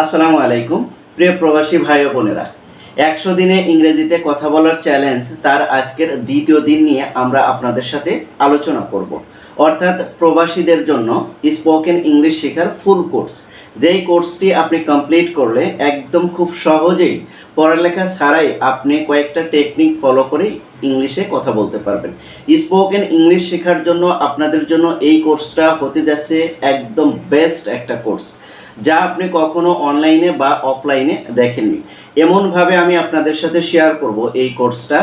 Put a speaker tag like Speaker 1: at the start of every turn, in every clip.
Speaker 1: আসসালামু আলাইকুম, প্রিয় প্রবাসী ভাই ও বোনেরা। একশো দিনে ইংরেজিতে কথা বলার চ্যালেঞ্জ তার আজকের দ্বিতীয় দিন নিয়ে আমরা আপনাদের সাথে আলোচনা করব। অর্থাৎ প্রবাসীদের জন্য স্পোকেন ইংলিশ শেখার ফুল কোর্স যেই কোর্সটি আপনি কমপ্লিট করলে একদম খুব সহজেই পড়ালেখা ছাড়াই আপনি কয়েকটা টেকনিক ফলো করে ইংলিশে কথা বলতে পারবেন। স্পোকেন ইংলিশ শেখার জন্য আপনাদের জন্য এই কোর্সটা হতে যাচ্ছে একদম বেস্ট একটা কোর্স যা আপনি কখনো অনলাইনে বা অফলাইনে দেখেননি। এমনভাবে আমি আপনাদের সাথে শেয়ার করব এই কোর্সটা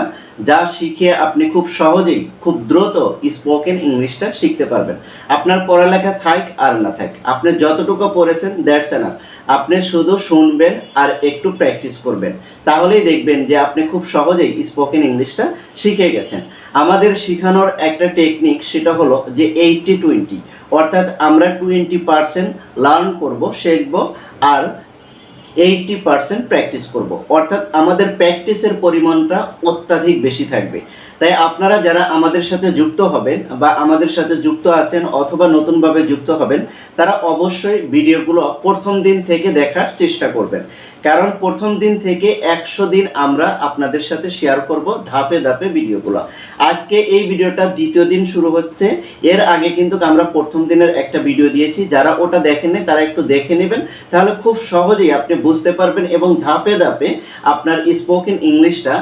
Speaker 1: যা শিখে আপনি খুব সহজেই, খুব দ্রুত স্পোকেন ইংলিশটা শিখতে পারবেন। আপনার পড়ালেখা থাক আর না থাক, আপনি যতটুকু পড়েছেন দ্যাটস এনাফ আপনি শুধু শুনবেন আর একটু প্র্যাকটিস করবেন। তাহলেই দেখবেন যে আপনি খুব সহজেই স্পোকেন ইংলিশটা শিখে গেছেন। আমাদের শেখানোর একটা টেকনিক সেটা হলো যে এইটটি টোয়েন্টি অর্থাৎ আমরা টোয়েন্টি পার্সেন্ট লার্ন করব, শিখব আর এইটটি পার্সেন্ট প্র্যাকটিস করব। অর্থাৎ আমাদের প্র্যাকটিসের পরিমাণটা অত্যাধিক বেশি থাকবে। তাই আপনারা যারা আমাদের সাথে যুক্ত হবেন বা আমাদের সাথে যুক্ত আছেন অথবা নতুনভাবে যুক্ত হবেন, তারা অবশ্যই ভিডিওগুলো প্রথম দিন থেকে দেখার চেষ্টা করবেন। কারণ প্রথম দিন থেকে একশো দিন আমরা আপনাদের সাথে শেয়ার করব ধাপে ধাপে ভিডিওগুলো। আজকে এই ভিডিওটা দ্বিতীয় দিন শুরু হচ্ছে। এর আগে কিন্তু আমরা প্রথম দিনের একটা ভিডিও দিয়েছি। যারা ওটা দেখেননি, তারা একটু দেখে নেবেন। তাহলে খুব সহজেই আপনি বুঝতে পারবেন এবং ধাপে ধাপে আপনার স্পোকেন ইংলিশটা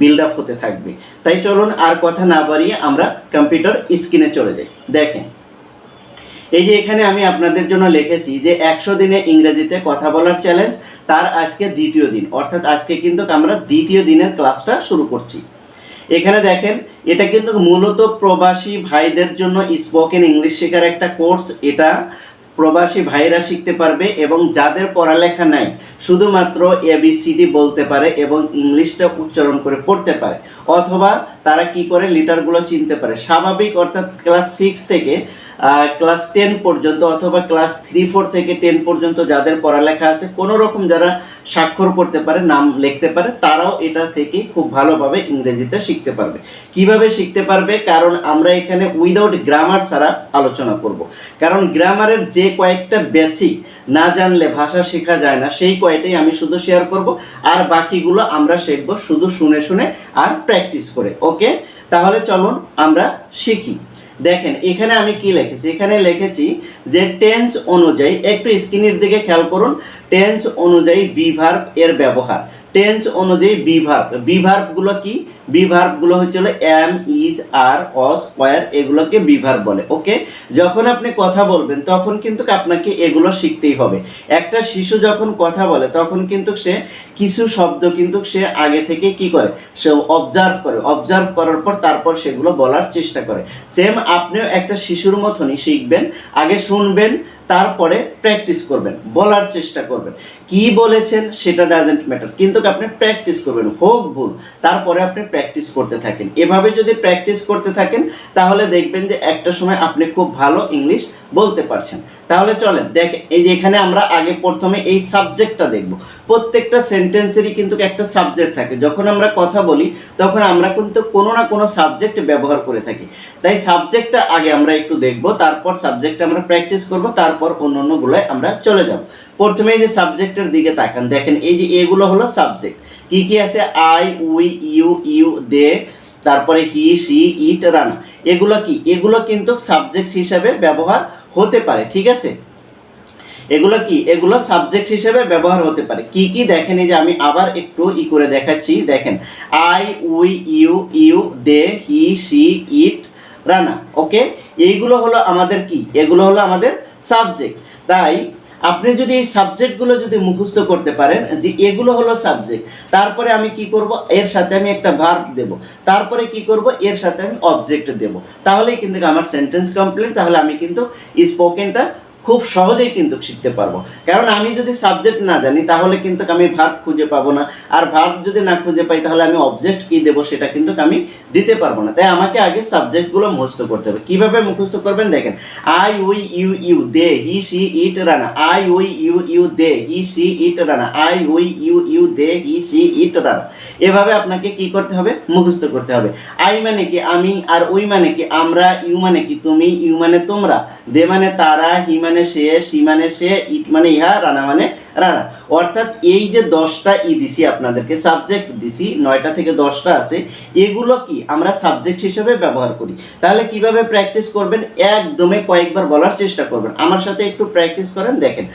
Speaker 1: বিল্ড আপ হতে থাকবে। তাই চলুন, আর কথা না বাড়িয়ে আমরা কম্পিউটার স্ক্রিনে চলে যাই। দেখেন, এই যে এখানে আমি আপনাদের জন্য লিখেছি যে একশো দিনে ইংরেজিতে কথা বলার চ্যালেঞ্জ তার আজকে দ্বিতীয় দিন। অর্থাৎ আজকে কিন্তু আমরা দ্বিতীয় দিনের ক্লাসটা শুরু করছি। এখানে দেখেন, এটা কিন্তু মূলত প্রবাসী ভাইদের জন্য স্পোকেন ইংলিশ শেখার একটা কোর্স এটা প্রবাসী ভাইরা শিখতে পারবে এবং যাদের পড়ালেখা নাই, শুধুমাত্র এবিসিডি বলতে পারে এবং ইংলিশটা উচ্চারণ করে পড়তে পারে। অথবা তারা কি করে লিটারগুলো চিনতে পারে। স্বাভাবিক অর্থাৎ ক্লাস সিক্স থেকে ক্লাস টেন পর্যন্ত অথবা ক্লাস থ্রি ফোর থেকে টেন পর্যন্ত যাদের পড়ালেখা আছে, কোনো রকম যারা স্বাক্ষর করতে পারে, নাম লিখতে পারে, তারাও এটা থেকে খুব ভালোভাবে ইংরেজিতে শিখতে পারবে। কীভাবে শিখতে পারবে? কারণ আমরা এখানে উইদাউট গ্রামার ছাড়া আলোচনা করব। কারণ গ্রামারের যে কয়েকটা বেসিক না জানলে ভাষা শেখা যায় না, সেই কয়টাই আমি শুধু শেয়ার করব, আর বাকিগুলো আমরা শিখব শুধু শুনে শুনে আর প্র্যাকটিস করে। ওকে তাহলে চলুন আমরা শিখি। দেখেন, এখানে আমি কি লিখেছি? এখানে লিখেছি যে টেন্স অনুযায়ী একটু স্ক্রিনের দিকে খেয়াল করুন। টেন্স অনুযায়ী বিভার্ব এর ব্যবহার। টেন্স অনুযায়ী বিভার্ব বিভার্বগুলো কি? বিভার্বগুলো হচ্ছে হলো এম ইজ আর অস ওয়ার এগুলোকে বিভার্ব বলে, ওকে? যখন আপনি কথা বলবেন, তখন কিন্তু আপনাকে এগুলো শিখতেই হবে। একটা শিশু যখন কথা বলে, তখন কিন্তু সে কিছু শব্দ কিন্তু সে আগে থেকে কি করে? সে অবজার্ভ করে। অবজার্ভ করার পর তারপর সেগুলো বলার চেষ্টা করে। সেম আপনিও একটা শিশুর মতনই শিখবেন। আগে শুনবেন তারপরে প্র্যাকটিস করবেন, বলার চেষ্টা করবেন। কি বলেছেন সেটা ডাজেন্ট ম্যাটার কিন্তু আপনি প্র্যাকটিস করবেন, হোক ভুল, তারপরে আপনি প্র্যাকটিস করতে থাকেন। এভাবে যদি প্র্যাকটিস করতে থাকেন, তাহলে দেখবেন যে একটা সময় আপনি খুব ভালো ইংলিশ বলতে পারছেন। তাহলে চলেন, দেখ, এই যে এখানে আমরা আগে প্রথমে এই সাবজেক্টটা দেখব। প্রত্যেকটা সেন্টেন্সেরই কিন্তু একটা সাবজেক্ট থাকে। যখন আমরা কথা বলি, তখন আমরা কিন্তু কোনো না কোনো সাবজেক্ট ব্যবহার করে থাকি। তাই সাবজেক্টটা আগে আমরা একটু দেখব, তারপর সাবজেক্টটা আমরা প্র্যাকটিস করব তারপর অন্য অন্যগুলোয় আমরা চলে যাব। প্রথমে এই যে সাবজেক্টের দিকে তাকান, দেখেন এই যে এগুলো হলো সাবজেক্ট। কি কি আছে? I, we, you you, they, তারপরে হি সি ইট, রানা। এগুলো কি? এগুলো কিন্তু সাবজেক্ট হিসাবে ব্যবহার হতে পারে, ঠিক আছে? এগুলো কি? এগুলো সাবজেক্ট হিসেবে ব্যবহার হতে পারে। কি কি? দেখেন এই যে আমি আবার একটু ই করে দেখাচ্ছি। দেখেন, I, we, you you, they, he she it, Rana. Okay? এইগুলো হলো আমাদের কি? এগুলো হলো আমাদের সাবজেক্ট তাই আপনি যদি এই সাবজেক্টগুলো যদি মুখস্থ করতে পারেন, যে এগুলো হলো সাবজেক্ট তারপরে আমি কি করব? এর সাথে আমি একটা ভার্ব দেব। তারপরে কি করব? এর সাথে আমি অবজেক্ট দেব। তাহলেই কিন্তু আমার সেন্টেন্স কমপ্লিট তাহলে আমি কিন্তু স্পোকেনটা খুব সহজেই কিন্তু শিখতে পারব। কারণ আমি যদি সাবজেক্ট না জানি, তাহলে কিন্তু আমি ভার্ব খুঁজে পাবো না। আর ভার্ব যদি না খুঁজে পাই, তাহলে আমি অবজেক্ট কি দেবো, সেটা কিন্তু আমি দিতে পারব না। তাই আমাকে আগে সাবজেক্টগুলো মুখস্থ করতে হবে। কীভাবে মুখস্থ করবেন? দেখেন I we you you they he she it Rana I we you you they he she it Rana I we you you they he she it Rana এভাবে আপনাকে কি করতে হবে? মুখস্থ করতে হবে। আই মানে কি? আমি আর উই মানে কি? আমরা ইউ মানে কি? তুমি ইউ মানে তোমরা। দে মানে তারা হি মানে সে সি মানে সে ইট মানে ইহা রানা মানে রানা অর্থাৎ এই যে দশটা ই দিছি আপনাদেরকে সাবজেক্ট দিছি, নয়টা থেকে দশটা আছে, এগুলো কি আমরা সাবজেক্ট হিসেবে ব্যবহার করি? তাহলে কীভাবে প্র্যাকটিস করবেন? একদমে কয়েকবার বলার চেষ্টা করবেন। আমার সাথে একটু প্র্যাকটিস করেন, দেখেন।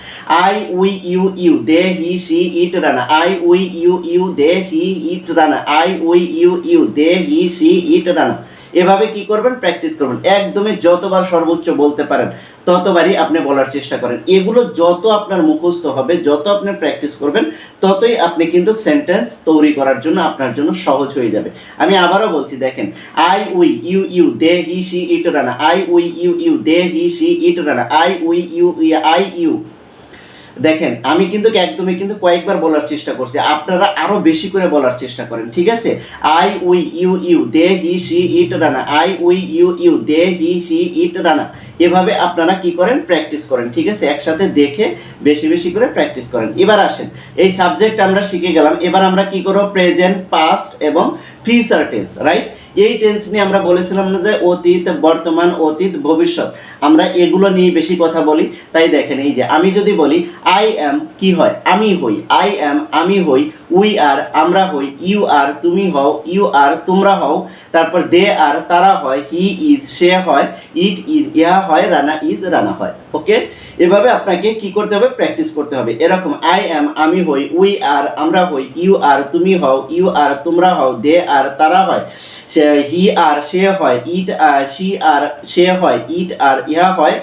Speaker 1: I, we, you you, they, he she it, Rana. I, we, you you, they, he, it, Rana. I, we, you you, they, he she it, Rana. এভাবে কি করবেন? প্র্যাকটিস করবেন। একদমই যতবার সর্বোচ্চ বলতে পারেন, ততবারই আপনি বলার চেষ্টা করেন। এগুলো যত আপনার মুখস্থ হবে যত আপনি প্র্যাকটিস করবেন, ততই আপনি কিন্তু সেন্টেন্স তৈরি করার জন্য আপনার জন্য সহজ হয়ে যাবে। আমি আবারও বলছি, দেখেন I we you you they he she it Rana I we you you they he she it Rana I we you I you দেখেন, আমি কিন্তু একদমই কিন্তু কয়েকবার বলার চেষ্টা করছি, আপনারা আরও বেশি করে বলার চেষ্টা করেন, ঠিক আছে? I we you you, they, he she it Rana I we you you, they, he she it Rana এভাবে আপনারা কি করেন? প্র্যাকটিস করেন, ঠিক আছে? একসাথে দেখে বেশি বেশি করে প্র্যাকটিস করেন। এবার আসেন, এই সাবজেক্ট আমরা শিখে গেলাম, এবার আমরা কি করব? প্রেজেন্ট, পাস্ট এবং ফিউচার টেন্স, রাইট? এই টেন্স নিয়ে আমরা বলেছিলাম না যে অতীত, বর্তমান, অতীত, ভবিষ্যৎ। আমরা এগুলো নিয়ে বেশি কথা বলি। তাই দেখেন, এই যে আমি যদি বলি আই অ্যাম কি হয়? আমি হই। আই অ্যাম আমি হই। উই আর আমরা হই। ইউ আর তুমি হও। ইউ আর তোমরা হও। তারপর দে আর তারা হয়। হি ইজ সে হয়। ইট ইজ ইয়া হয়। রানা ইজ রানা হয়। ওকে? এভাবে আপনাকে কি করতে হবে? প্র্যাকটিস করতে হবে। এরকম আই অ্যাম আমি হই। উই আর আমরা হই। ইউ আর তুমি হও। ইউ আর তোমরা হও। দে আর তারা হয়। সে- হি আর সে হয়, ইট আর সি আর সে হয়, ইট আর ইহা হয়।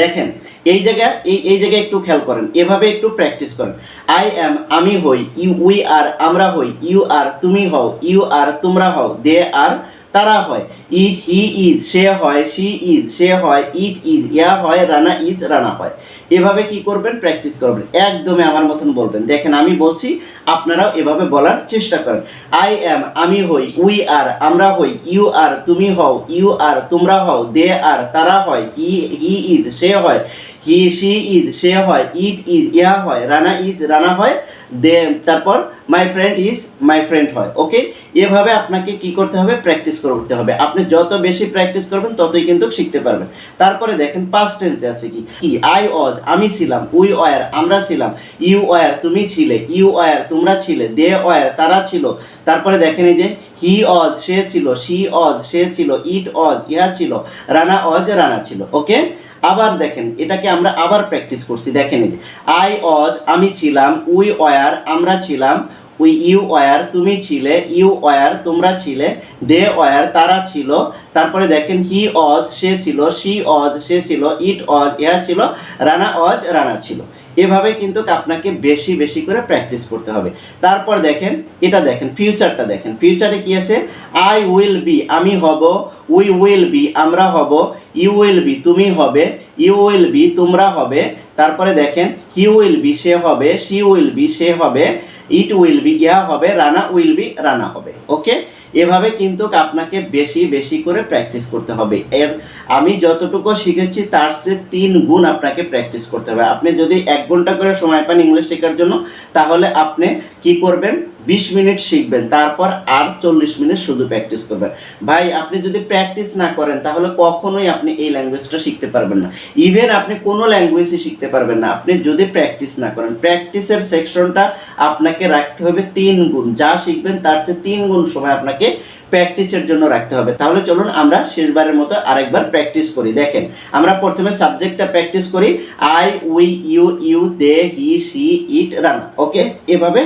Speaker 1: দেখেন, এই জায়গা, এই এই জায়গায় একটু খেয়াল করেন, এভাবে একটু প্র্যাকটিস করেন। আই অ্যাম আমি হই, ইউ উই আর আমরা হই, ইউ আর তুমি হও, ইউ আর তোমরা হও দে আর তারা হয়। ইট, হি ইজ, সে হয় সি ইজ, সে হয়, ইট ইজ, ইয়া হয়, রানা ইজ, রানা হয়। এভাবে কি করবেন? প্র্যাকটিস করবেন। একদমই আমার মতন বলবেন। দেখেন, আমি বলছি, আপনারাও এভাবে বলার চেষ্টা করেন। আই অ্যাম আমি হই উই আর আমরা হই ইউ আর তুমি হও ইউ আর তোমরা হও দে আর তারা হয় হি হি ইজ সে হয় হি সি ইজ সে হয় ইট ইজ ইয়া হয়, রানা ইজ রানা হয় দে তারপর my friend is my friend হয় ওকে এভাবে আপনাকে কি করতে হবে? প্র্যাকটিস করতে হবে। আপনি যত বেশি প্র্যাকটিস করবেন, ততই কিন্তু শিখতে পারবেন। তারপরে দেখেন পাস্ট টেন্সে আছে কি? কি? আই অজ আমি ছিলাম উই ওয়ার আমরা ছিলাম ইউ ওয়ার তুমি ছিলে ইউ ওয়ার তোমরা ছিলে দে ওয়ার তারা ছিল। তারপরে দেখেন এই যে হি অজ সে ছিল শি অজ সে ছিল ইট অজ ইহা ছিল, রানা অজ রানা ছিল ওকে আবার দেখেন, এটাকে আমরা আবার প্র্যাকটিস করছি। দেখেন এই আই অজ আমি ছিলাম উই ওয়ার আমরা ছিলাম উই ইউ ওয়ার তুমি ছিলে ইউ ওয়ার তোমরা ছিলে দে ওয়ার তারা ছিল, তারপরে দেখেন হি অজ সে ছিল শি অজ সে ছিল ইট অজ ইহা ছিল, রানা অজ রানা ছিল। এভাবে কিন্তু আপনাকে বেশি বেশি করে প্র্যাকটিস করতে হবে। তারপর দেখেন, এটা দেখেন ফিউচারটা দেখেন। ফিউচারে কি আছে? আই উইল বি আমি হব উই উইল বি আমরা হব ইউ উইল বি তুমি হবে ইউ উইল বি তোমরা হবে, তারপরে দেখেন হি উইল বি সে হবে শি উইল বি সে হবে ইট উইল বি ইয়া হবে, রানা উইল বি, রানা হবে ওকে এভাবে কিন্তু আপনাকে বেশি বেশি করে প্র্যাকটিস করতে হবে। এর আমি যতটুকু শিখেছি, তার চেয়ে তিন গুণ আপনাকে প্র্যাকটিস করতে হবে। আপনি যদি এক ঘণ্টা করে সময় পান ইংলিশ শেখার জন্য, তাহলে আপনি কি করবেন? বিশ মিনিট শিখবেন, তারপর আর চল্লিশ মিনিট শুধু প্র্যাকটিস করবেন। ভাই, আপনি যদি প্র্যাকটিস না করেন, তাহলে কখনোই আপনি এই ল্যাঙ্গুয়েজটা শিখতে পারবেন না। ইভেন আপনি কোনো ল্যাঙ্গুয়েজই শিখতে পারবেন না। আপনি যদি প্র্যাকটিস না করেন প্র্যাকটিসের সেকশনটা আপনাকে রাখতে হবে তিন গুণ। যা শিখবেন, তার চেয়ে তিন গুণ সময় আপনাকে প্র্যাকটিসের জন্য রাখতে হবে। তাহলে চলুন আমরা শেষবারের মতো আরেকবার প্র্যাকটিস করি। দেখেন, আমরা প্রথমে সাবজেক্টটা প্র্যাকটিস করি। I we you you they he she it run okay এভাবে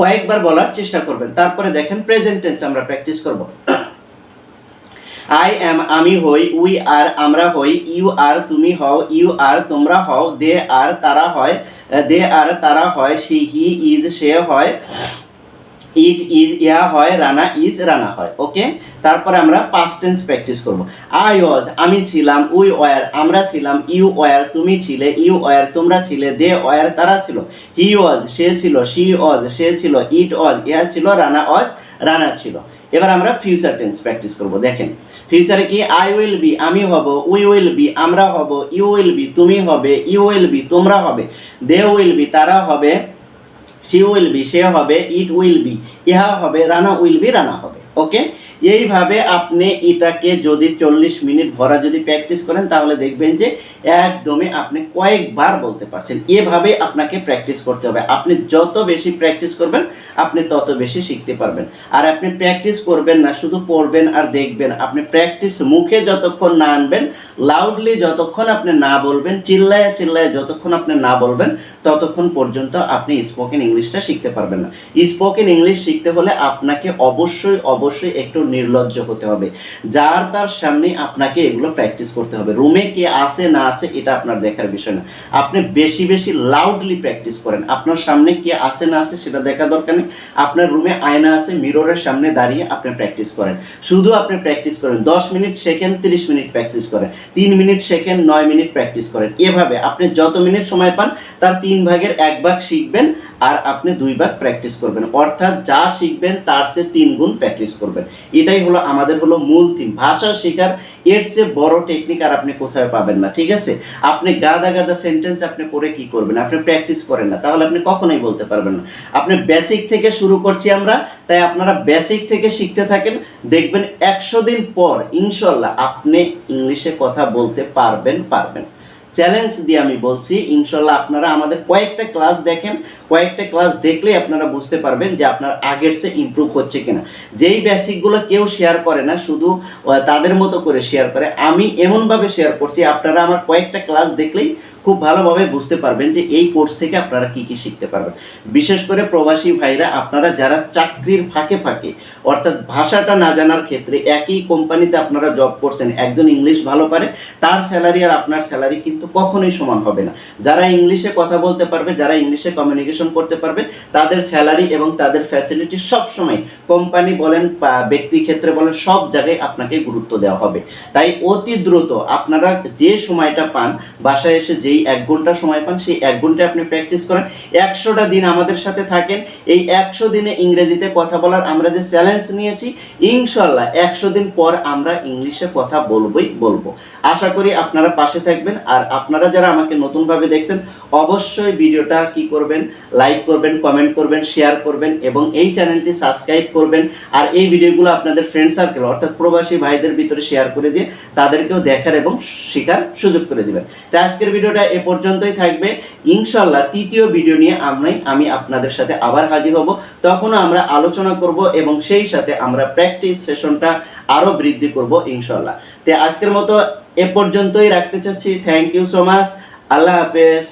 Speaker 1: কয়েকবার বলার চেষ্টা করবেন। তারপরে দেখেন প্রেজেন্ট টেন্স আমরা প্র্যাকটিস করব। আই অ্যাম আমি হই উই আর আমরা হই ইউ আর তুমি হও ইউ আর তোমরা হও দে আর তারা হয় দে আর তারা হয় সি হি ইজ সে হয়। ইট ইজ ইয়া হয়, রানা ইজ রানা হয় ওকে তারপরে আমরা পাস্ট টেন্স প্র্যাকটিস করব। আই ওয়াজ আমি ছিলাম উই ওয়ার আমরা ছিলাম ইউ ওয়ার তুমি ছিলে ইউ ওয়ার তোমরা ছিলে দে ওয়ার তারা ছিল। হি ওয়াজ সে ছিল শি ওয়াজ সে ছিল ইট ওয়াজ ইহা ছিল, রানা ওয়াজ রানা ছিল। এবার আমরা ফিউচার টেন্স প্র্যাকটিস করব, দেখেন। ফিউচারে কি? আই উইল বি আমি হব উই উইল বি আমরা হব ইউ উইল বি তুমি হবে ইউ উইল বি তোমরা হবে। দে উইল বি তারা হবে সি উইল বি সে হবে ইট উইল বি ইহা হবে, রানা উইল বি রানা হবে ওকে এইভাবে আপনি এটাকে যদি চল্লিশ মিনিট ভরা যদি প্র্যাকটিস করেন, তাহলে দেখবেন যে একদমই আপনি কয়েকবার বলতে পারছেন। এভাবে আপনাকে প্র্যাকটিস করতে হবে। আপনি যত বেশি প্র্যাকটিস করবেন, আপনি তত বেশি শিখতে পারবেন। আর আপনি প্র্যাকটিস করবেন না, শুধু পড়বেন আর দেখবেন। আপনি প্র্যাকটিস মুখে যতক্ষণ না আনবেন লাউডলি যতক্ষণ আপনি না বলবেন, চিল্লায় চিল্লায় যতক্ষণ আপনি না বলবেন, ততক্ষণ পর্যন্ত আপনি স্পোকেন ইংলিশটা শিখতে পারবেন না। স্পোকেন ইংলিশ শিখতে হলে আপনাকে অবশ্যই অবশ্যই একটু নির্লজ্জ হতে হবে। যার তার সামনে আপনাকে এগুলো প্র্যাকটিস করতে হবে। রুমে কে আছে, না আছে, এটা আপনার দেখার বিষয় না। আপনি বেশি বেশি লাউডলি প্র্যাকটিস করেন। আপনার সামনে কে আছে, না আছে, সেটা দেখা দরকার নেই। আপনার রুমে আয়না আছে মিররের সামনে দাঁড়িয়ে আপনি প্র্যাকটিস করেন। শুধু আপনি প্র্যাকটিস করেন। দশ মিনিট সেকেন্ড তিরিশ মিনিট প্র্যাকটিস করেন। তিন মিনিট সেকেন্ড নয় মিনিট প্র্যাকটিস করেন। এভাবে আপনি যত মিনিট সময় পান, তার তিন ভাগের এক ভাগ শিখবেন আর আপনি দুই ভাগ প্র্যাকটিস করবেন। অর্থাৎ যা শিখবেন, তার চেয়ে তিন গুণ প্র্যাকটিস করবেন। এটাই হলো আমাদের হলো মূল থিম ভাষা শেখার এর চেয়ে বড় টেকনিক আর আপনি কোথাও পাবেন না, ঠিক আছে? আপনি গাদা গাদা সেন্টেন্স আপনি পড়ে কি করবেন? আপনি প্র্যাকটিস করেন না, তাহলে আপনি কখনোই বলতে পারবেন না। আপনি বেসিক থেকে শুরু করছি আমরা, তাই আপনারা বেসিক থেকে শিখতে থাকেন। দেখবেন একশো দিন পর ইনশাল্লাহ আপনি ইংলিশে কথা বলতে পারবেন পারবেন। চ্যালেঞ্জ দিয়ে আমি বলছি, ইনশাল্লাহ আপনারা আমাদের কয়েকটা ক্লাস দেখেন, কয়েকটা ক্লাস দেখলেই আপনারা বুঝতে পারবেন যে আপনার আগের সে ইম্প্রুভ হচ্ছে কিনা। যেই বেসিকগুলো কেউ শেয়ার করে না, শুধু তাদের মতো করে শেয়ার করে, আমি এমনভাবে শেয়ার করছি, আপনারা আমার কয়েকটা ক্লাস দেখলেই খুব ভালোভাবে বুঝতে পারবেন যে এই কোর্স থেকে আপনারা কি কি শিখতে পারবেন। বিশেষ করে প্রবাসী ভাইরা, আপনারা যারা চাকরির ফাঁকে ফাঁকে, অর্থাৎ ভাষাটা না জানার ক্ষেত্রে একই কোম্পানিতে আপনারা জব করছেন, একজন ইংলিশ ভালো পারে, তার স্যালারি আর আপনার স্যালারি কিন্তু কখনোই সমান হবে না। যারা ইংলিশে কথা বলতে পারবে, যারা ইংলিশে কমিউনিকেশন করতে পারবে, তাদের স্যালারি এবং তাদের ফ্যাসিলিটি সব সময় কোম্পানি বলেন ব্যক্তি ক্ষেত্রে বলেন, সব জায়গায় আপনাকে গুরুত্ব দেওয়া হবে। তাই অতি দ্রুত আপনারা যে সময়টা পান, বাসায় এসে যেই এক ঘণ্টা সময় পান, সেই এক ঘণ্টা আপনি প্র্যাকটিস করেন। একশোটা দিন আমাদের সাথে থাকেন। এই একশো দিনে ইংরেজিতে কথা বলার আমরা যে চ্যালেঞ্জ নিয়েছি ইনশাল্লাহ একশো দিন পর আমরা ইংলিশে কথা বলবোই বলব। আশা করি আপনারা পাশে থাকবেন। আর আপনারা যারা আমাকে নতুনভাবে দেখছেন, অবশ্যই ভিডিওটা কি করবেন লাইক করবেন কমেন্ট করবেন শেয়ার করবেন এবং এই চ্যানেলটি সাবস্ক্রাইব করবেন। আর এই ভিডিওগুলো আপনাদের ফ্রেন্ড সার্কেল অর্থাৎ প্রবাসী ভাইদের ভিতরে শেয়ার করে দিয়ে তাদেরকেও দেখার এবং শেখার সুযোগ করে দিবেন। তো আজকের ভিডিওটা এ পর্যন্তই থাকবে। ইনশাল্লাহ তৃতীয় ভিডিও নিয়ে আমি আমি আপনাদের সাথে আবার হাজির হব। তখনও আমরা আলোচনা করব এবং সেই সাথে আমরা প্র্যাকটিস সেশনটা আরও বৃদ্ধি করব ইনশাল্লাহ তো আজকের মতো এ পর্যন্তই রাখতে চাচ্ছি। থ্যাংক ইউ সো মাচ আল্লাহ হাফেজ।